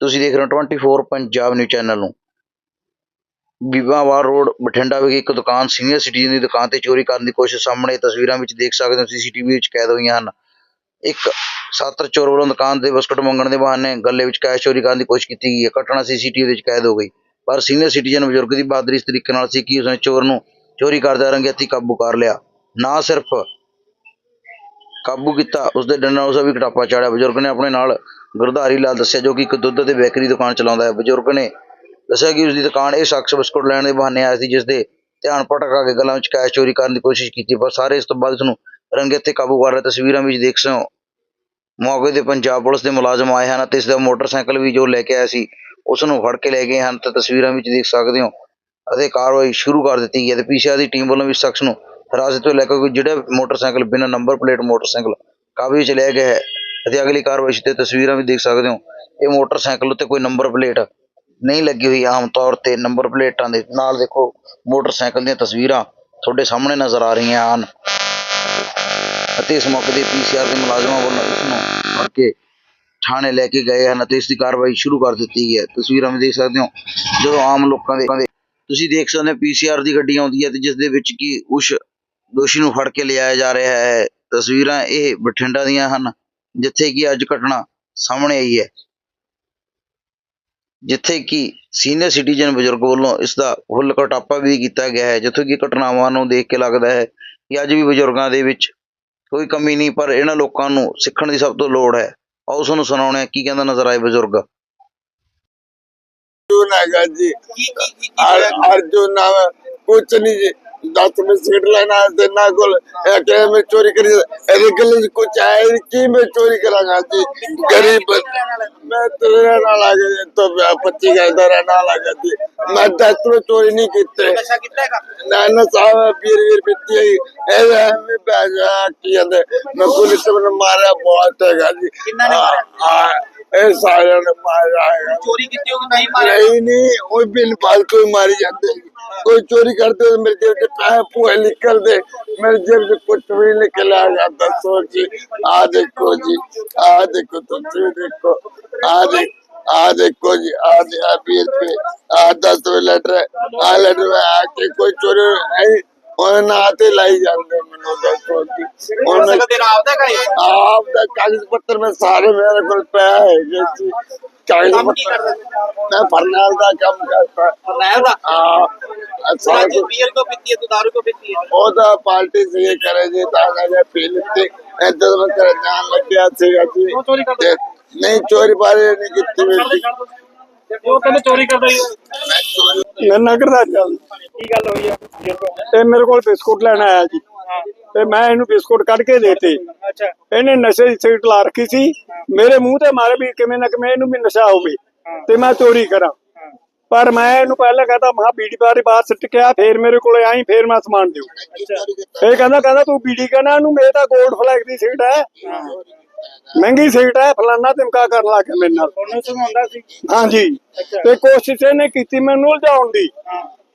ਤੁਸੀਂ ਦੇਖ ਰਹੇ ਹੋ 24 ਪੰਜਾਬ ਨਿਊਜ਼ ਚੈਨਲ ਨੂੰ। ਬੀਬਾਵਾਰ ਰੋਡ, ਬਠਿੰਡਾ ਵਿਖੇ ਇੱਕ ਦੁਕਾਨ ਸੀਨੀਅਰ ਸਿਟੀਜ਼ਨ ਦੀ ਦੁਕਾਨ ਤੇ ਚੋਰੀ ਕਰਨ ਦੀ ਕੋਸ਼ਿਸ਼ ਸਾਹਮਣੇ, ਤਸਵੀਰਾਂ ਵਿੱਚ ਦੇਖ ਸਕਦੇ ਹੋ ਸੀਸੀਟੀਵੀ ਵਿੱਚ ਕੈਦ ਹੋਈਆਂ ਹਨ। ਇੱਕ ਸਾਤਰ ਚੋਰ ਵੱਲੋਂ ਦੁਕਾਨ ਤੇ ਬਿਸਕੁਟ ਮੰਗਣ ਦੇ ਬਹਾਨੇ ਗੱਲੇ ਵਿੱਚ ਕੈਸ਼ ਚੋਰੀ ਕਰਨ ਦੀ ਕੋਸ਼ਿਸ਼ ਕੀਤੀ ਗਈ ਹੈ। ਘਟਨਾ ਸੀਸੀਟੀਵੀ ਵਿੱਚ ਕੈਦ ਹੋ ਗਈ। ਪਰ ਸੀਨੀਅਰ ਸਿਟੀਜ਼ਨ ਬਜ਼ੁਰਗ ਦੀ ਬਹਾਦਰੀ ਇਸ ਤਰੀਕੇ ਨਾਲ ਸੀ ਕਿ ਉਸਨੇ ਚੋਰ ਨੂੰ ਚੋਰੀ ਕਰਦਿਆਂ ਰੰਗੇਤੀ ਕਾਬੂ ਕਰ ਲਿਆ। ਨਾ ਸਿਰਫ ਕਾਬੂ ਕੀਤਾ, ਉਸਦੇ ਡੰਡੇ ਨਾਲ ਉਸਦਾ ਵੀ ਕਟਾਪਾ ਚਾੜਿਆ। ਬਜ਼ੁਰਗ ਨੇ ਆਪਣੇ ਨਾਲ ਗੁਰਧਾਰੀ ਲਾਲ ਦੱਸਿਆ ਜੋ ਕਿ ਇੱਕ ਦੁੱਧ ਅਤੇ ਬੇਕਰੀ ਦੁਕਾਨ ਚਲਾਉਂਦਾ ਹੈ। ਬਜ਼ੁਰਗ ਨੇ ਦੱਸਿਆ ਕਿ ਉਸਦੀ ਦੁਕਾਨ ਇਹ ਸ਼ਖਸ ਬਿਸਕੁਟ ਲੈਣ ਦੇ ਬਹਾਨੇ ਆਇਆ ਸੀ ਜਿਸ ਦੇ ਧਿਆਨ ਭਟਕਾ ਕੇ ਗਲਾਂ ਵਿੱਚ ਕੈਸ਼ ਚੋਰੀ ਕਰਨ ਦੀ ਕੋਸ਼ਿਸ਼ ਕੀਤੀ, ਪਰ ਸਾਰੇ ਇਸ ਤੋਂ ਬਾਅਦ ਉਸ ਨੂੰ ਰੰਗੇ ਤੇ ਕਾਬੂ ਕਰ ਲਿਆ। ਤਸਵੀਰਾਂ ਵਿੱਚ ਦੇਖ ਸਕਦੇ ਮੌਕੇ ਤੇ ਪੰਜਾਬ ਪੁਲਿਸ ਦੇ ਮੁਲਾਜ਼ਮ ਆਏ ਹਨ ਅਤੇ ਇਸ ਦਾ ਮੋਟਰਸਾਈਕਲ ਵੀ ਜੋ ਲੈ ਕੇ ਆਇਆ ਸੀ ਉਸ ਨੂੰ ਫੜ ਕੇ ਲੈ ਗਏ ਹਨ। ਤਾਂ ਤਸਵੀਰਾਂ ਵਿੱਚ ਦੇਖ ਸਕਦੇ ਹੋ, ਅਤੇ ਕਾਰਵਾਈ ਸ਼ੁਰੂ ਕਰ ਦਿੱਤੀ ਗਈ ਹੈ ਤੇ ਪੀਸੀਆਰ ਦੀ ਟੀਮ ਵੱਲੋਂ ਵੀ ਇਸ ਸ਼ਖਸ ਨੂੰ ਹਿਰਾਸਤ ਵਿੱਚ ਲੈ ਕੇ ਜਿਹੜਾ ਮੋਟਰਸਾਈਕਲ ਬਿਨਾਂ ਨੰਬਰ ਪਲੇਟ ਮੋਟਰਸਾਈਕਲ ਕਾਬੂ ਵਿੱਚ ਲੈ ਗਿਆ ਹੈ। ਅਤੇ ਅਗਲੀ ਕਾਰਵਾਈ ਤੇ ਤਸਵੀਰਾਂ ਵੀ ਦੇਖ ਸਕਦੇ ਹੋ। ਇਹ ਮੋਟਰਸਾਈਕਲ ਉੱਤੇ ਕੋਈ ਨੰਬਰ ਪਲੇਟ ਨਹੀਂ ਲੱਗੀ ਹੋਈ। ਆਮ ਤੌਰ ਤੇ ਨੰਬਰ ਪਲੇਟਾਂ ਦੇ ਨਾਲ ਦੇਖੋ, ਮੋਟਰਸਾਈਕਲ ਦੀਆਂ ਤਸਵੀਰਾਂ ਤੁਹਾਡੇ ਸਾਹਮਣੇ ਨਜ਼ਰ ਆ ਰਹੀਆਂ ਹਨ। ਅਤੇ ਇਸ ਮੌਕੇ ਤੇ ਪੀਸੀਆਰ ਦੇ ਮੁਲਾਜ਼ਮਾਂ ਵੱਲੋਂ ਇਸ ਨੂੰ ਫੜ ਕੇ ਥਾਣੇ ਲੈ ਕੇ ਗਏ ਹਨ ਅਤੇ ਇਸ ਦੀ ਕਾਰਵਾਈ ਸ਼ੁਰੂ ਕਰ ਦਿੱਤੀ ਗਈ ਹੈ। ਤਸਵੀਰਾਂ ਵਿੱਚ ਦੇਖ ਸਕਦੇ ਹੋ, ਜਦੋਂ ਆਮ ਲੋਕਾਂ ਦੇ ਦੇ- ਤੁਸੀਂ ਦੇਖ ਸਕਦੇ ਹੋ ਪੀਸੀਆਰ ਦੀ ਗੱਡੀ ਆਉਂਦੀ ਹੈ ਤੇ ਜਿਸ ਦੇ ਵਿੱਚ ਕੀ ਉਸ ਦੋਸ਼ੀ ਨੂੰ ਫੜ ਕੇ ਲਿਆਇਆ ਜਾ ਰਿਹਾ ਹੈ। ਤਸਵੀਰਾਂ ਇਹ ਬਠਿੰਡਾ ਦੀਆਂ ਹਨ। ਜਿੱਥੇ ਕਿ ਅੱਜ ਘਟਨਾ ਸਾਹਮਣੇ ਆਈ ਹੈ ਜਿੱਥੇ ਕਿ ਸੀਨੀਅਰ ਸਿਟੀਜ਼ਨ ਬਜ਼ੁਰਗ ਵੱਲੋਂ ਇਸ ਦਾ ਫੁੱਲ ਕਟਾਪਾ ਵੀ ਕੀਤਾ ਗਿਆ ਹੈ ਜਿੱਥੇ ਕਿ ਘਟਨਾਵਾਂ ਨੂੰ ਦੇਖ ਕੇ ਲੱਗਦਾ ਹੈ ਕਿ ਅੱਜ ਵੀ ਬਜ਼ੁਰਗਾਂ ਦੇ ਵਿੱਚ ਕੋਈ ਕਮੀ ਨਹੀਂ ਪਰ ਇਹਨਾਂ ਲੋਕਾਂ ਨੂੰ ਸਿੱਖਣ ਦੀ ਸਭ ਤੋਂ ਲੋੜ ਹੈ ਆਓ ਤੁਹਾਨੂੰ ਸੁਣਾਉਣੇ ਆ ਕੀ ਕਹਿੰਦਾ ਨਜ਼ਰ ਆਏ ਬਜ਼ੁਰਗ अर्जुन हैगा जी अर- अर्जुन नाम है कुछ नहीं जी दस में सीट लेना है ते ना कोल एक में चोरी करी एदे गले च कुछ है ही की मैं चोरी करांगा जी गरीब मैं तेरे ना लगे जी, तो पच्ची का इधर ना लगा जी मैं दस में चोरी नहीं कीते ना ना साहब वीर वीर बित्ती है एदे में पैसा की अंदे मैं पुलिस ने मारा बहुत हैगा जी किन्ना ने मारा? हाँ, ਇਹ ਸਾਰਿਆਂ ਨੇ ਮਾਰਿਆ ਚੋਰੀ ਕੀਤੀ ਹੋਊ ਨਹੀਂ ਮਾਰਿਆ ਨਹੀਂ ਨਹੀਂ ਉਹ ਬਿਨ ਫਾਲਤੂ ਹੀ ਮਾਰੀ ਜਾਂਦੇ। ਕੋਈ ਚੋਰੀ ਕਰਦੇ ਤੇ ਮੇਰੇ ਜੇਬ 'ਚ ਪੈਸੇ ਪੂਏ ਨਿਕਲਦੇ ਮੇਰੇ ਜੇਬ 'ਚ ਕੁਝ ਵੀ ਨਿਕਲ ਆ ਜਾਂਦਾ ਸੋਚੀ ਆ ਦੇਖੋ ਜੀ ਆ ਦੇਖੋ ਤੁਸੀਂ ਦੇਖੋ। ਆ ਦੇ ਆ ਦੇਖੋ ਜੀ ਆ ਦੇ ਆ 20 ਆ 10 ਰੁਪਏ ਲੈਟਰ ਆ ਲੈਟਰ ਆ ਕੇ ਕੋਈ ਚੋਰੀ ਉਹਨਾਂ ਤੇ ਲਾਈ ਜਾਂਦੇ ਮੈਨੂੰ ਜੀ ਹੁਣ ਮੈਂ ਮੋਟਰਸਾਈਕਲ ਤੇਰਾ ਆਪਦਾ ਇਹ? ਆਪ ਦਾ ਕਾਗਜ਼ ਪੱਤਰ ਮੈਂ ਸਾਰੇ ਮੇਰੇ ਕੋਲ ਪਿਆ ਹੈ ਜੀ ਕਾਗਜ਼ ਕੀ ਪੱਤਰ ਮੈਂ ਫਰਨਾਲ ਦਾ ਕੰਮ ਕਰਦਾ। ਫਰਨੈਲ ਦਾ? ਆ ਸਾਰਾ ਤੂੰ ਬੀਅਰ ਕੋ ਪੀਤੀ ਹੈ ਤੂੰ ਦਾਰੂ ਕੋ ਪੀਤੀ ਹੈ? ਉਹਦਾ ਪਾਰਟੀ ਸੀ ਕਰੇ ਜੀ ਤਾਂ ਮੈਂ ਪੀ ਲਿੱਤੀ। ਇੱਧਰ ਮੈਂ ਕਰ ਜਾਣ ਲੱਗਿਆ ਸੀਗਾ ਜੀ। ਉਹ? ਤੇ ਨਹੀਂ ਚੋਰੀ ਬਾਰੇ ਨਹੀਂ ਕੀਤੀ ਮੇਰੀ ਉਹ ਕਹਿੰਦੇ ਚੋਰੀ ਕਰਦਾ ਹੀ ਮੈਂ ਚੋਰੀ ਮੈਂ ਨਗਰ ਦਾ ਚੱਲ ਕੀ ਗੱਲ ਹੋਈ ਆ? ਇਹ ਮੇਰੇ ਕੋਲ ਬਿਸਕੁਟ ਲੈਣ ਆਇਆ ਜੀ। ਤੇ ਮੈਂ ਇਹਨੂੰ ਬਿਸਕੁਟ ਕੱਢ ਕੇ ਦੇਤੇ। ਅੱਛਾ। ਇਹਨੇ ਨਸ਼ੇ ਦੀ ਸਿਗਰਟ ਲਾ ਰੱਖੀ ਸੀ। ਮੇਰੇ ਮੂੰਹ ਤੇ ਮਾਰੇ ਵੀ ਕਿਵੇਂ ਨਾ ਕਿਵੇਂ ਇਹਨੂੰ ਵੀ ਨਸ਼ਾ ਹੋਵੇ। ਤੇ ਮੈਂ ਚੋਰੀ ਕਰਾਂ। ਪਰ ਮੈਂ ਇਹਨੂੰ ਪਹਿਲਾਂ ਕਹਤਾ ਮਹਾ ਬੀੜੀ ਬਾਰੇ ਬਾਹਰ ਸਿੱਟ ਕੇ ਆ ਫੇਰ ਮੇਰੇ ਕੋਲੇ ਆਈ ਫੇਰ ਮੈਂ ਸਮਾਨ ਦਿਓ। ਇਹ ਕਹਿੰਦਾ ਕਹਿੰਦਾ ਤੂੰ ਬੀੜੀ ਕਹਿੰਦਾ ਇਹਨੂੰ ਮੇਰੇ ਤਾਂ ਗੋਲਡ ਫਲੈਗ ਦੀ ਸਿਗਰਟ ਹੈ। ਮਹਿੰਗੀ ਸਿਗਰਟ ਹੈ ਫਲਾਨਾ ਧਮਕਾ ਕਰਨ ਲੱਗ ਗਿਆ ਮੇਰੇ ਨਾਲ। ਉਹਨੂੰ ਸਮਝਾਉਂਦਾ ਸੀ? ਹਾਂਜੀ। ਤੇ ਕੋਸ਼ਿਸ਼ ਇਹਨੇ ਕੀਤੀ ਮੈਨੂੰ ਉਲਝਾਉਣ ਦੀ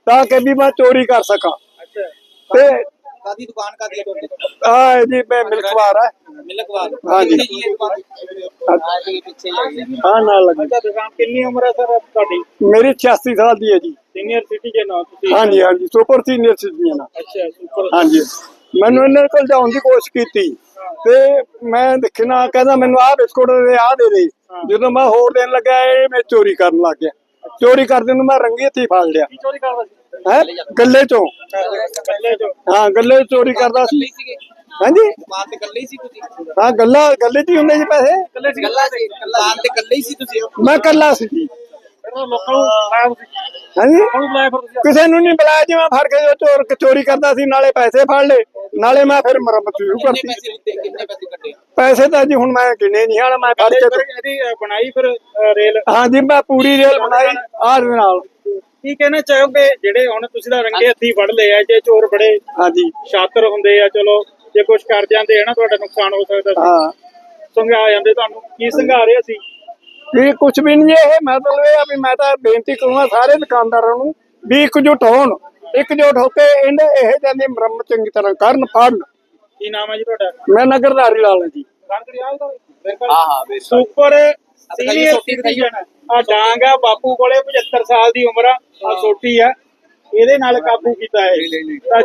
ਤਾਂ ਕਿ ਵੀ ਮੈਂ ਚੋਰੀ ਕਰ ਸਕਾਂ। ਅੱਛਾ। ਤੇ ਕਾਦੀ ਦੁਕਾਨ ਕਾਦੀ ਹੈ ਆ ਜੀ ਮੈਂ ਮਿਲਕਵਾਰ ਹੈ। ਮਿਲਕਵਾਲ ਹਾਂਜੀ। ਕਿੱਥੇ ਜੀ ਇਹ ਦੁਕਾਨ ਆ ਜੀ ਪਿੱਛੇ ਜਾਈਏ ਹਾਂ ਨਾਲ ਲੱਗੀ। ਅੱਛਾ ਦੁਕਾਨ ਕਿੰਨੀ ਉਮਰ ਹੈ ਸਰ ਤੁਹਾਡੀ? ਮੇਰੀ 86 ਸਾਲ ਦੀ ਹੈ ਜੀ। ਸੀਨੀਅਰ ਸਿਟੀਜ਼ਨ ਹੋ ਤੁਸੀਂ? ਹਾਂਜੀ ਹਾਂਜੀ। ਸੁਪਰ ਸੀਨੀਅਰ ਸਿਟੀਜ਼ਨ ਅੱਛਾ ਸੁਪਰ। ਹਾਂਜੀ। ਮੈਨੂੰ ਇਹਨਾਂ ਕੋਲ ਜਾਣ ਦੀ ਕੋਸ਼ਿਸ਼ ਕੀਤੀ। ਤੇ ਮੈਂ ਦੇਖਣਾ ਕਹਿੰਦਾ ਮੈਨੂੰ ਆਹ ਬਿਸਕੁਟ ਦੇ ਆਹ ਦੇ ਦੇ। ਜਦੋਂ ਮੈਂ ਹੋਰ ਦੇਣ ਲੱਗਾ ਇਹ ਮੈਂ ਚੋਰੀ ਕਰਨ ਲੱਗ ਗਿਆ। ਚੋਰੀ ਕਰਦੇ ਨੂੰ ਮੈਂ ਰੰਗੇ ਹੱਥੀ ਫੜ ਲਿਆ। ਚੋਰੀ ਕਰਦਾ ਸੀ? ਹੈ? ਗੱਲੇ ਚੋਂ। ਕੱਲੇ ਜੋ ਹਾਂ ਗੱਲੇ 'ਚ ਚੋਰੀ ਕਰਦਾ ਸੀ। ਹਾਂਜੀ ਦੁਕਾਨ ਤੇ ਕੱਲੇ ਹੀ ਸੀ ਤੁਸੀਂ? ਹਾਂ ਗੱਲਾਂ ਗੱਲੇ 'ਚ ਹੀ ਹੁੰਦੇ ਪੈਸੇ। ਸੀ। ਕੱਲਾ ਸੀ। ਦੁਕਾਨ ਤੇ ਕੱਲੇ ਹੀ ਸੀ ਤੁਸੀਂ? ਮੈਂ ਕੱਲਾ ਸੀ। ਜੀ ਫਿਰ ਲੋਕਾਂ ਨੂੰ ਬੁਲਾਇਆ ਤੁਸੀਂ। ਹਾਂਜੀ? ਨੂੰ ਕਿਸੇ ਨੂੰ ਨਹੀਂ ਬੁਲਾਇਆ ਜੀ ਮੈਂ ਫੜ ਕੇ ਜੋ ਚੋਰ ਚੋਰੀ ਕਰਦਾ ਸੀ ਨਾਲੇ ਪੈਸੇ ਫੜ ਲਏ। ਨਾਲੇ ਮੈਂ ਫਿਰ ਮੁਰੰਮਤ ਸ਼ੁਰੂ ਕਰਤੀ। ਪੈਸੇ ਲਿੱਤੇ ਕਿੰਨੇ ਪੈਸੇ ਕੱਢੇ ਪੈਸੇ ਤਾਂ ਜੀ ਹੁਣ ਮੈਂ ਗਿਣੇ ਨਹੀਂ ਹਾਲ ਮੈਂ ਫੜ ਕੇ ਇਹਦੀ ਬਣਾਈ ਫਿਰ ਰੇਲ? ਹਾਂ ਜੀ ਮੈਂ ਪੂਰੀ ਰੇਲ ਬਣਾਈ ਆਹ ਦੇ ਨਾਲ। ਕੀ ਕਹਿਣਾ ਚਾਹੋਗੇ? ਜਿਹੜੇ ਹੁਣ ਤੁਸੀਂ ਤਾਂ ਰੰਗੇ ਹੱਥੀ ਫੜ ਲਏ ਆ ਜੇ ਚੋਰ ਬੜੇ ਹਾਂਜੀ। ਸ਼ਾਤਰ ਹੁੰਦੇ ਆ ਚਲੋ ਜੇ ਕੁਝ ਕਰ ਜਾਂਦੇ ਆ ਨਾ ਤੁਹਾਡਾ ਨੁਕਸਾਨ ਹੋ ਸਕਦਾ ਸੀ। ਹਾਂ। ਸੰਘਾ ਜਾਂਦੇ ਤੁਹਾਨੂੰ। ਕੀ ਸੰਘਾ ਰਹੇ ਸੀ? ਇਹ ਕੁਝ ਵੀ ਨਹੀਂ ਇਹ ਮਤਲਬ ਇਹ ਆ ਵੀ ਮੈਂ ਤਾਂ ਬੇਨਤੀ ਕਰੂੰਗਾ ਸਾਰੇ ਦੁਕਾਨਦਾਰਾਂ ਨੂੰ ਵੀ ਇਕਜੁੱਟ ਹੋਣ। ਇਕਜੁੱਟ ਹੋ ਕੇ ਇਹਨੇ ਇਹ ਜਾਂਦੀ ਮੁਰੰਮਤ ਚੰਗੀ ਤਰ੍ਹਾਂ ਕਰਨ ਫੜਨ। ਕੀ ਨਾਮ ਹੈ ਜੀ ਤੁਹਾਡਾ? ਮੈਂ ਨਗਰਦਾਰੀ ਲਾਲ ਜੀ। ਹਾਂ ਹਾਂ ਸੁਪਰ ਸੀਨੀਅਰ ਸਿਟੀਜ਼ਨ ਆ ਡਾਂਗ ਆ ਬਾਪੂ ਕੋਲੇ 75 ਸਾਲ ਦੀ ਉਮਰ ਆ ਆ ਛੋਟੀ ਆ। ਇਹਦੇ ਨਾਲ ਕਾਬੂ ਕੀਤਾ ਹੈ। ਤਾਂ